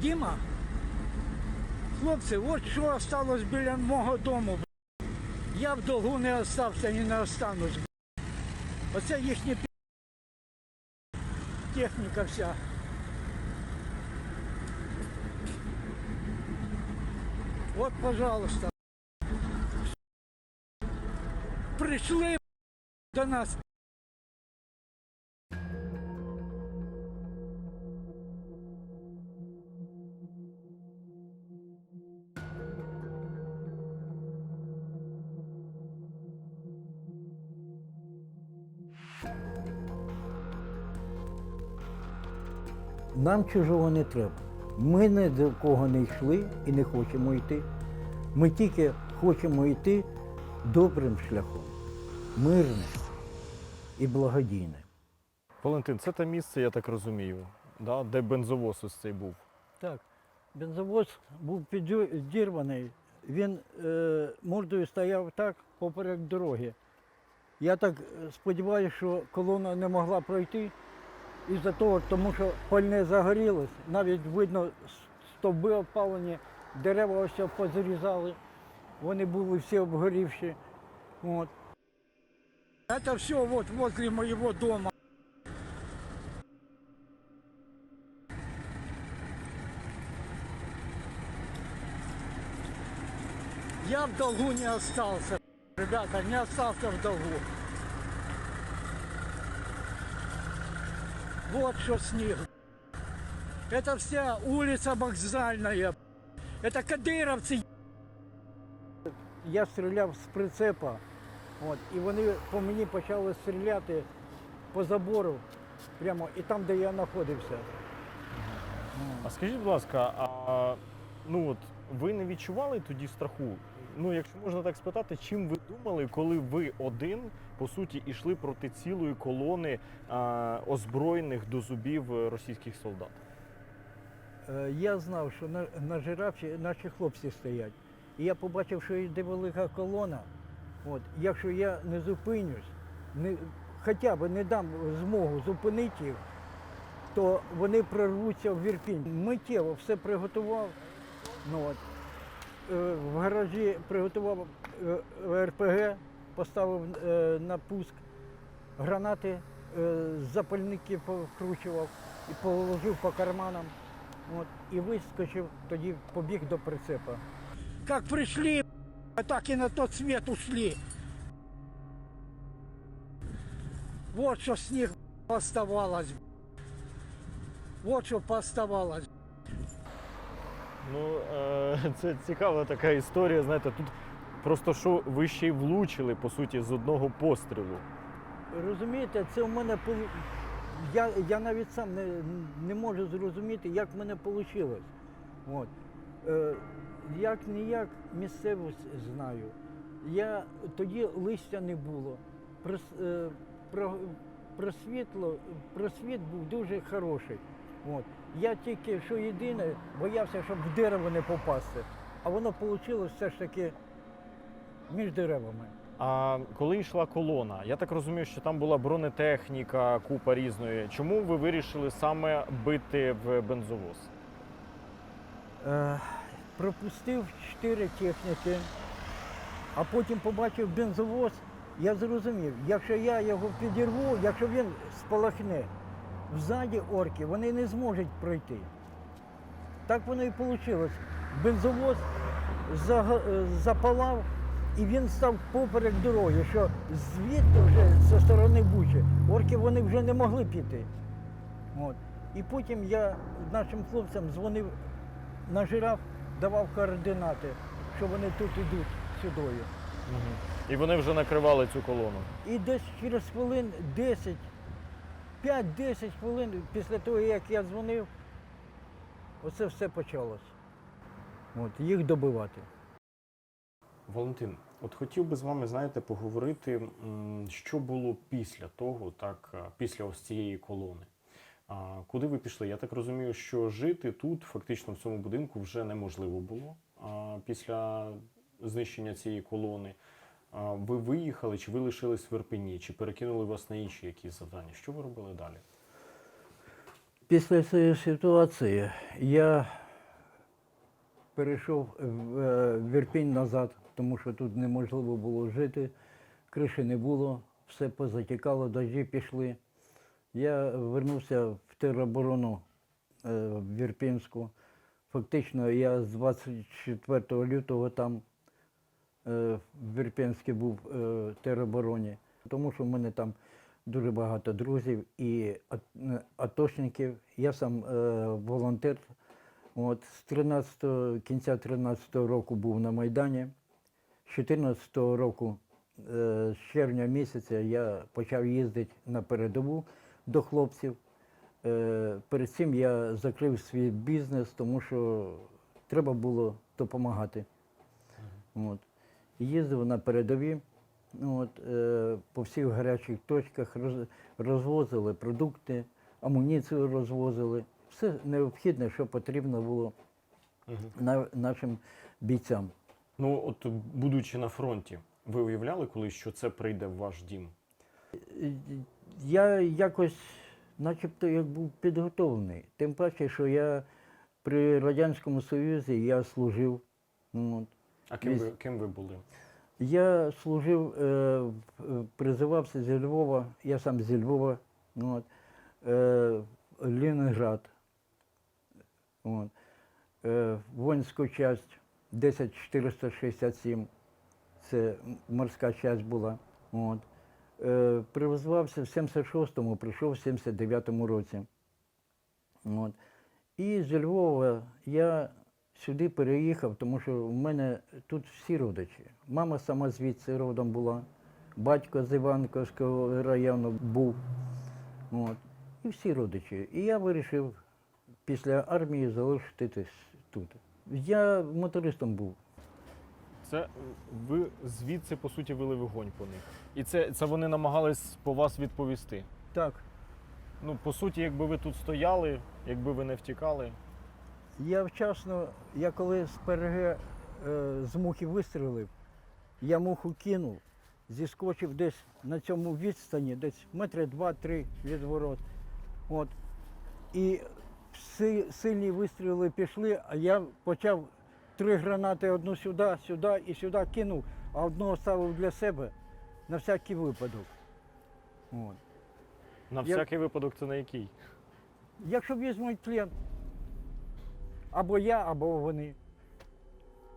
Діма, хлопці, от що осталось біля мого дому. Я в долгу не остався і не останусь. Оце їхня пі- техніка вся. От, пожалуйста. Прийшли до нас. Нам чужого не треба. Ми ні до кого не йшли і не хочемо йти. Ми тільки хочемо йти добрим шляхом, мирним і благодійним. Валентин, це те місце, я так розумію, да, де бензовоз ось цей був. Так, бензовоз був підірваний, він е, мордою стояв так поперек дороги. Я так сподіваюся, що колона не могла пройти із-за того, тому що пальне загорілось, навіть видно стовби опалені, дерева ось позрізали, вони були всі обгорівші. От. Это все вот возле моего дома. Я в долгу не остался. Ребята, не остался в долгу. Вот что снег. Это вся улица вокзальная. Это кадыровцы. Я стріляв з прицепа, от, і вони по мені почали стріляти по забору, прямо і там, де я знаходився. А скажіть, будь ласка, а ну от ви не відчували тоді страху? Ну, якщо можна так спитати, чим ви думали, коли ви один по суті йшли проти цілої колони а, озброєних до зубів е, російських солдат? Е, Я знав, що на, на жирафі наші хлопці стоять. І я побачив, що йде велика колона. От, якщо я не зупинюсь, не, хоча б не дам змогу зупинити їх, то вони прорвуться в Вірпінь. Миттєво все приготував. Ну, от. Е, В гаражі приготував е, РПГ, поставив е, на пуск гранати, запальники покручував і положив по карманам. От, і вискочив, тоді побіг до прицепа. Как пришли, так и на тот свет ушли. Вот что с них оставалось. Вот что пооставалось. Ну, е, це цікава така історія. Знаєте, тут просто що ви ще й влучили, по суті, з одного пострілу. Розумієте, це в мене я, я навіть сам не, не можу зрозуміти, як в мене вийшло. От. Е, як ніяк місцевість знаю. Я тоді листя не було. Прос, е, про, просвітло, просвіт був дуже хороший. От. Я тільки що єдине боявся, щоб в дерево не попасти. А воно вийшло все ж таки між деревами. А коли йшла колона, я так розумію, що там була бронетехніка, купа різної. Чому ви вирішили саме бити в бензовоз? Е, пропустив чотири техніки, а потім побачив бензовоз, я зрозумів, якщо я його підірву, якщо він спалахне, взаді орки вони не зможуть пройти. Так воно і вийшло. Бензовоз е, запалав і він став поперек дороги, що звідти вже зі сторони Бучі орки вони вже не могли піти. От. І потім я нашим хлопцям дзвонив на жираф, давав координати, що вони тут йдуть сюдою. І вони вже накривали цю колону. І десь через хвилин 10, 5-10 хвилин після того, як я дзвонив, оце все почалось. От, їх добивати. Валентин, от хотів би з вами, знаєте, поговорити, що було після того, так, е, після ось цієї колони. Куди ви пішли? Я так розумію, що жити тут, фактично в цьому будинку, вже неможливо було після знищення цієї колони. Ви виїхали, чи ви лишились в Ірпені, чи перекинули вас на інші якісь завдання? Що ви робили далі? Після цієї ситуації я перейшов в е, Ірпінь назад, тому що тут неможливо було жити, криші не було, все позатікало, дощі пішли. Я вернувся в тероборону е, в Ірпінську. Фактично, я з 24 лютого там в Ірпінську був е, в теробороні, тому що в мене там дуже багато друзів і е, атошників. Я сам е, волонтер. От, з 13, кінця 13-го року був на Майдані. З 14-го року, е, з червня місяця, я почав їздити на передову до хлопців. Е, Перед цим я закрив свій бізнес, тому що треба було допомагати. От. Їздив на передові, от, е, по всіх гарячих точках роз, розвозили продукти, амуніцію розвозили. Все необхідне, що потрібно було на, нашим бійцям. Ну, от будучи на фронті, ви уявляли колись, що це прийде в ваш дім? Е, Я якось, начебто, як був підготовлений. Тим паче, що я при Радянському Союзі я служив. От. А ким ви, ким ви були? Я служив, е, призивався зі Львова, я сам зі Львова, от, е, Ленінград. От, е, воїнську часть 10467, це морська часть була. От. Е, призвався в 76-му, прийшов в 79-му році. От. І з Львова я сюди переїхав, тому що в мене тут всі родичі. Мама сама звідси родом була, батько з Іванковського району був. От. І всі родичі. І я вирішив після армії залишитись тут. Я мотористом був. Це ви звідси, по суті, вели вогонь по них. І це, це вони намагались по вас відповісти. Так. Ну, по суті, якби ви тут стояли, якби ви не втікали. Я вчасно, я коли з ПРГ е, з мухи вистрілив, я муху кинув, зіскочив десь на цьому відстані, десь метри два-три від ворот. От. І си- сильні вистріли пішли, а я почав три гранати одну сюди, сюди і сюди кинув, а одну оставив для себе на всякий випадок. От. На Я- всякий випадок це на який? Якщо візьмуть плен, або я, або вони,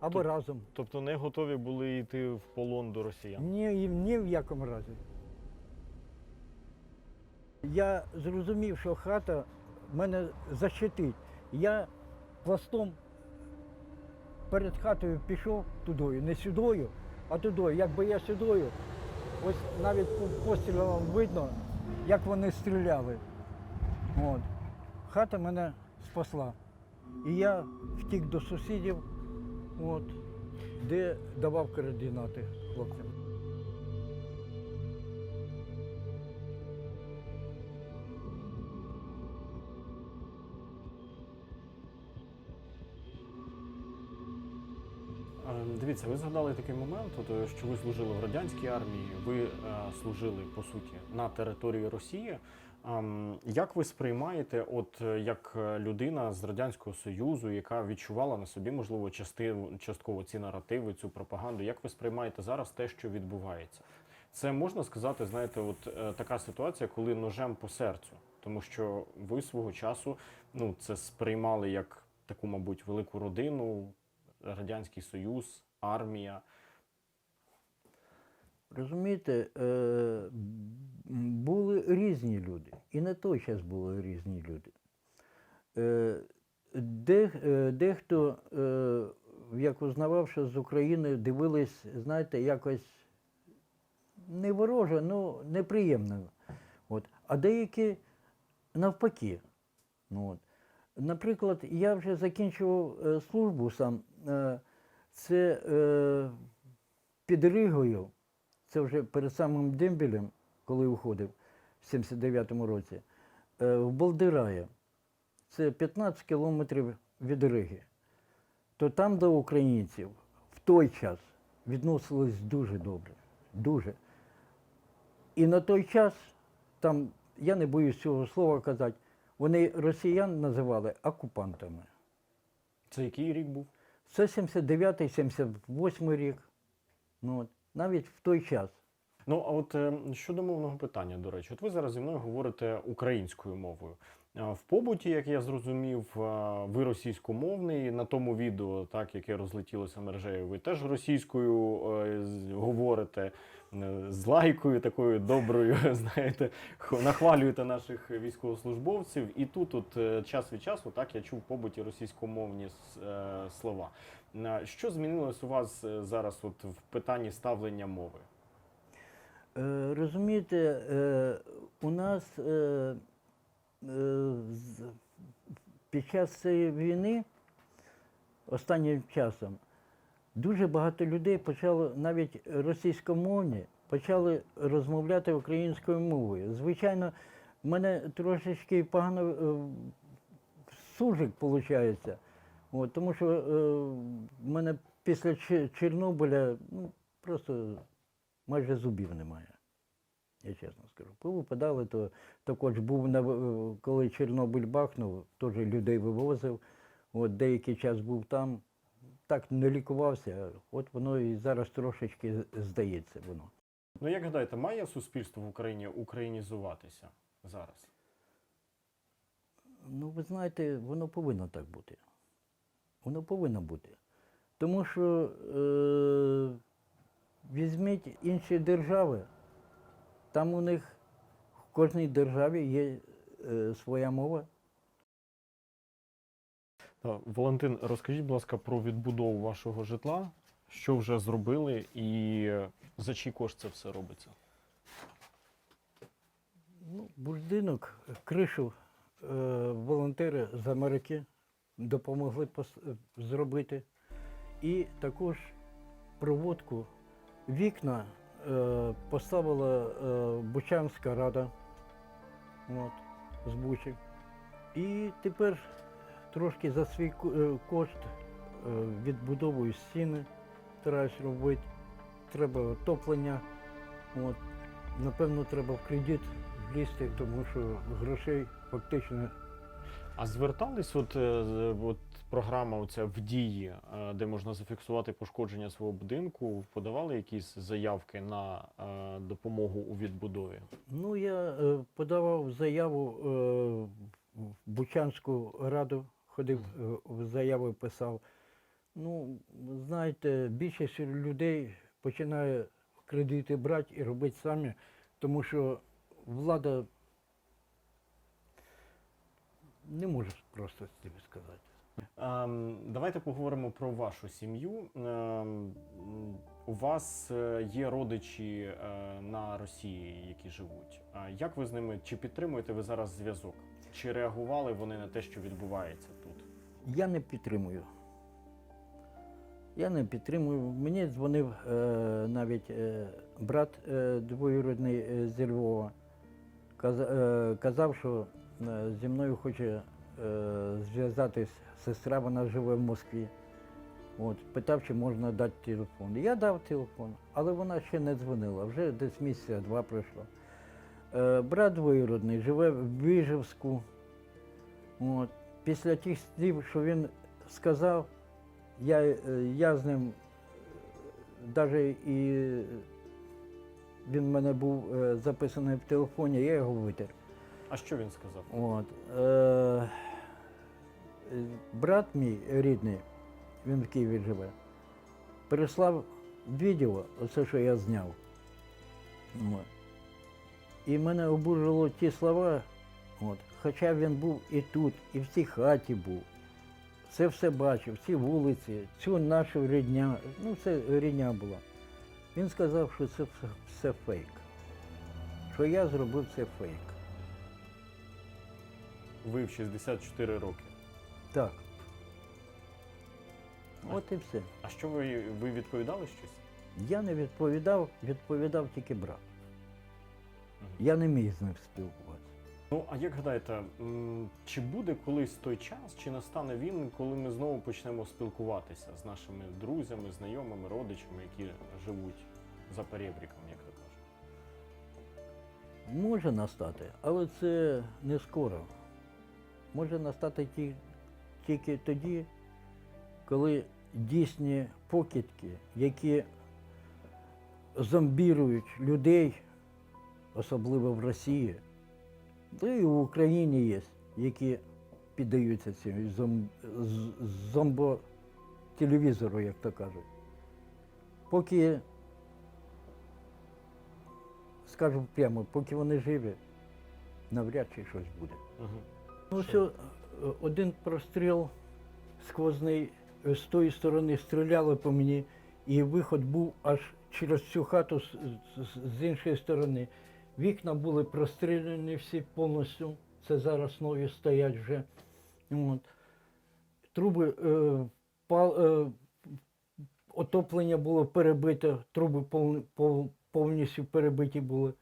або Тут- разом. Тобто не готові були йти в полон до росіян. Ні, ні в якому разі. Я зрозумів, що хата мене защитить. Я пластом перед хатою пішов тудою, не сюдою, а тудою. Якби я сюдою, ось навіть по пострілам видно, як вони стріляли. От. Хата мене спасла. І я втік до сусідів, от, де давав координати хлопцям. Дивіться, ви згадали такий момент, от, е, що ви служили в радянській армії, ви е, служили по суті на території Росії. Як ви сприймаєте, от е, як е, людина з радянського союзу, яка відчувала на собі, можливо, части, частково ці наративи, цю пропаганду? Як ви сприймаєте зараз те, що відбувається? Це можна сказати, знаєте, от е, така ситуація, коли ножем по серцю, тому що ви свого часу ну це сприймали як таку, мабуть, велику родину, Радянський Союз, армія. Розумієте, е, були різні люди. І на той час були різні люди. Е, де, е, дехто, е, як узнавав, що з України дивились, знаєте, якось не вороже, ну неприємно. От. А деякі навпаки. Ну, от. Наприклад, я вже закінчував е, службу сам. Е, це е, під Ригою, це вже перед самим дембелем, коли уходив в 79-му році, е, в Болдирає. Це 15 кілометрів від Риги. То там до українців в той час відносились дуже добре. Дуже. І на той час, там, я не боюсь цього слова казати, вони росіян називали окупантами. Це який рік був? Це 79-78 рік. Ну, от, навіть в той час. Ну а от е, щодо мовного питання, до речі, от ви зараз зі мною говорите українською мовою. В побуті, як я зрозумів, ви російськомовний на тому відео, так яке розлетілося мережею, ви теж російською е, говорите е, з лайкою, такою доброю, знаєте, нахвалюєте наших військовослужбовців. І тут, от е, час від часу, так я чув побуті російськомовні е, слова. Що змінилось у вас е, зараз, от в питанні ставлення мови? Е, розумієте, е, у нас е, е, під час цієї війни, останнім часом, дуже багато людей почало, навіть російськомовні, почали розмовляти українською мовою. Звичайно, в мене трошечки погано е, сужик виходить. От, тому що е, в мене після Чорнобиля ну, просто майже зубів немає. Я чесно скажу. Повипадали, то також був на коли Чорнобиль бахнув, теж людей вивозив. От деякий час був там, так не лікувався, от воно і зараз трошечки здається воно. Ну, як гадаєте, має суспільство в Україні українізуватися зараз? Ну, ви знаєте, воно повинно так бути. Воно повинно бути. Тому що е, візьміть інші держави, там у них в кожній державі є е, своя мова. Та, Валентин, розкажіть, будь ласка, про відбудову вашого житла, що вже зробили і за чий кошт це все робиться? Ну, будинок, кришу е, волонтери з Америки допомогли е, зробити. І також проводку вікна е, поставила е, Бучанська рада от, з Бучі. І тепер трошки за свій е, кошт е, відбудовую стіни, стараюсь робити. Треба отоплення. От. Напевно, треба в кредит влізти, тому що грошей фактично А звертались, от, е, от програма оця в дії, де можна зафіксувати пошкодження свого будинку, подавали якісь заявки на допомогу у відбудові? Ну, я подавав заяву в Бучанську раду, ходив, е, в заяву писав. Ну, знаєте, більшість людей починає кредити брати і робити самі, тому що влада не може просто з цим сказати. Ем, давайте поговоримо про вашу сім'ю. Ем, у вас е, є родичі е, на Росії, які живуть. Як ви з ними чи підтримуєте ви зараз зв'язок? Чи реагували вони на те, що відбувається? Я не підтримую. Я не підтримую. Мені дзвонив е, навіть е, брат е, двоюродний е, зі Львова. Каза, е, казав, що е, зі мною хоче е, зв'язатись сестра, вона живе в Москві. От, питав, чи можна дати телефон. Я дав телефон, але вона ще не дзвонила, вже десь місяця два пройшло. Е, брат двоюродний живе в Віжевську. От. Після тих слів, що він сказав, я, е, я з ним навіть і він в мене був е, записаний в телефоні, я його витер. А що він сказав? От. Е, е, брат мій рідний, він в Києві живе, переслав відео, оце, що я зняв. От. І мене обурило ті слова, от. Хоча він був і тут, і в цій хаті був. Це все бачив, ці вулиці, цю нашу рідня, ну це рідня була. Він сказав, що це все, фейк. Що я зробив це фейк. Ви в 64 роки. Так. От і все. А що ви, ви відповідали щось? Я не відповідав, відповідав тільки брат. Мгм. Я не міг з ним спілкуватися. Ну, а як гадаєте, чи буде колись той час, чи настане він, коли ми знову почнемо спілкуватися з нашими друзями, знайомими, родичами, які живуть за перебріком, як то кажуть? Може настати, але це не скоро. Може настати тільки тоді, коли дійсні покидки, які зомбірують людей, особливо в Росії, та і в Україні є, які піддаються цьому зом, з- зомбо телевізору, як то кажуть. Поки, скажу прямо, поки вони живі, навряд чи щось буде. Мгм. Ну, все, е, один простріл сквозний е, з тої сторони стріляли по мені, і виход був аж через цю хату з, з- з іншої сторони. Вікна були простріляні всі повністю. Це зараз нові стоять вже. От. Труби е, пал, е, отоплення було перебито, труби повні- пов- повністю перебиті були.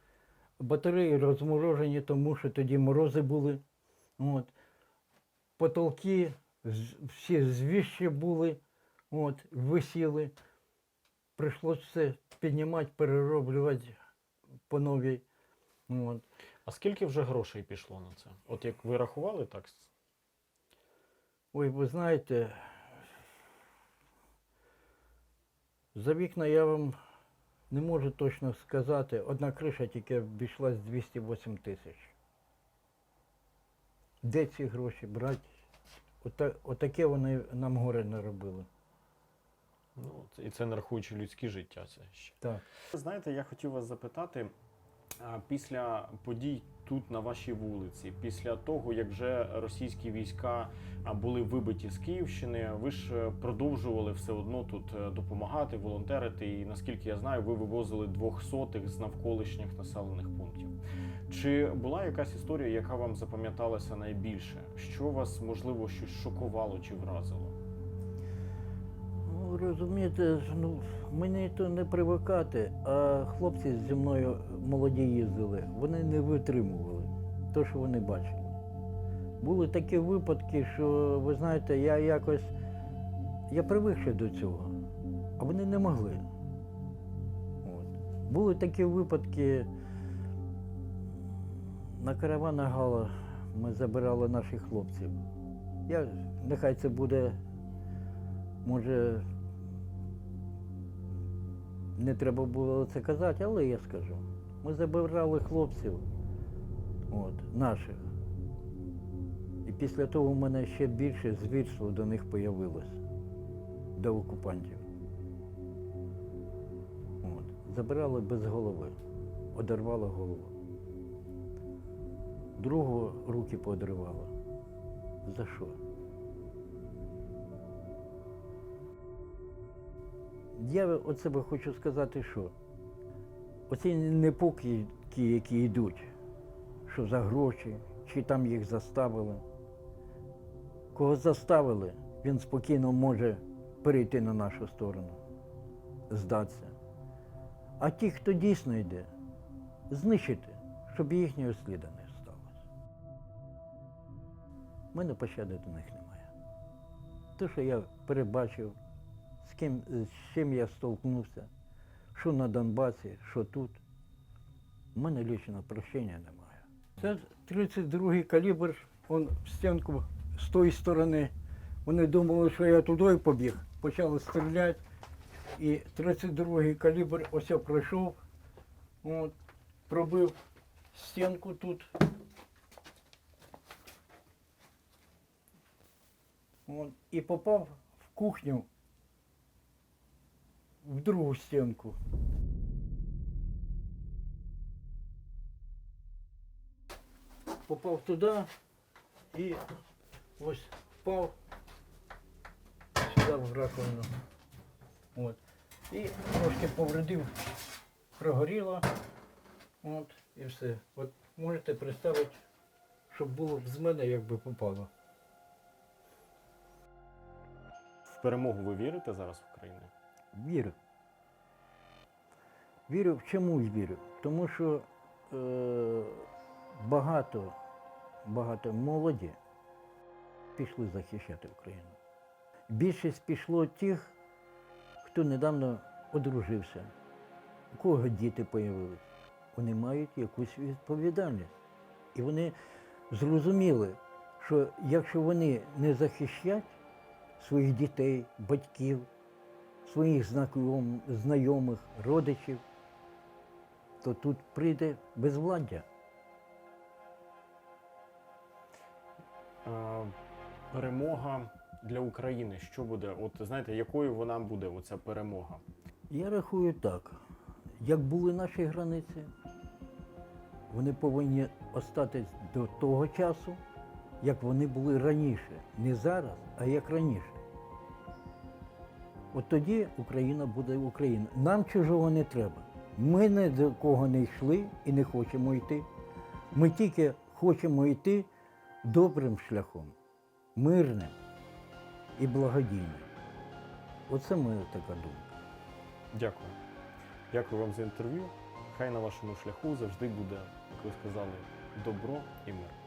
Батареї розморожені, тому що тоді морози були. От. Потолки всі звіщі були, от, висіли. Прийшлося все піднімати, перероблювати по новій. От. А скільки вже грошей пішло на це? От як ви рахували, так? Ой, ви знаєте, за вікна я вам не можу точно сказати. Одна криша тільки обійшлась 208 тисяч. Де ці гроші брати? Ота, отаке вони нам горе наробили. Ну, і це не рахуючи людські життя. Це ще. Так. Знаєте, я хотів вас запитати. Після подій тут на вашій вулиці, після того як вже російські війська були вибиті з Київщини, ви ж е, продовжували все одно тут е, допомагати, волонтерити. І наскільки я знаю, ви вивозили двохсотих з навколишніх населених пунктів. Чи була якась історія, яка вам запам'яталася найбільше? Що вас можливо щось шокувало чи вразило? Розумієте, ну, мені то не привикати, а хлопці зі мною молоді їздили, вони не витримували те, що вони бачили. Були такі випадки, що, ви знаєте, я якось, я привик ще до цього, а вони не могли. От. Були такі випадки, на каравана Гала ми забирали наших хлопців. Я, нехай це буде Може, не треба було це казати, але я скажу. Ми забирали хлопців от, наших. І після того в мене ще більше звірства до них появилось, до окупантів. От. Забирали без голови, одервала голову. Другого руки поодривала. За що? Я от себе хочу сказати, що оці непокидки, які йдуть, що за гроші, чи там їх заставили. Кого заставили, він спокійно може перейти на нашу сторону, здатися. А ті, хто дійсно йде, знищити, щоб їхнього сліда не сталося. У мене пощади до них немає. Те, що я перебачив, з ким, з чим я столкнувся, що на Донбасі, що тут. У мене лічно прощення немає. Це 32-й калібр, он в стінку з тої сторони. Вони думали, що я туди побіг, почали стріляти. І 32-й калібр ось я пройшов, от, пробив стінку тут. От, і попав в кухню в другу стінку. Попав туди і ось впав сюди в раковину. От. І трошки повредив, прогоріло. От, і все. От можете представити, щоб було б з мене, якби попало. В перемогу ви вірите зараз в Україну? Вірю. Вірю, в чомусь вірю. Тому що е, багато, багато молоді пішли захищати Україну. Більшість пішло тих, хто недавно одружився, у кого діти появились. Вони мають якусь відповідальність. І вони зрозуміли, що якщо вони не захищать своїх дітей, батьків, своїх знайомих, родичів, то тут прийде безвладдя. Перемога для України. Що буде? От знаєте, якою вона буде, оця перемога? Я рахую так, як були наші границі, вони повинні остатись до того часу, як вони були раніше. Не зараз, а як раніше. От тоді Україна буде Україна. Нам чужого не треба. Ми ні до кого не йшли і не хочемо йти. Ми тільки хочемо йти добрим шляхом, мирним і благодійним. Оце моя така думка. Дякую. Дякую вам за інтерв'ю. Хай на вашому шляху завжди буде, як ви сказали, добро і мир.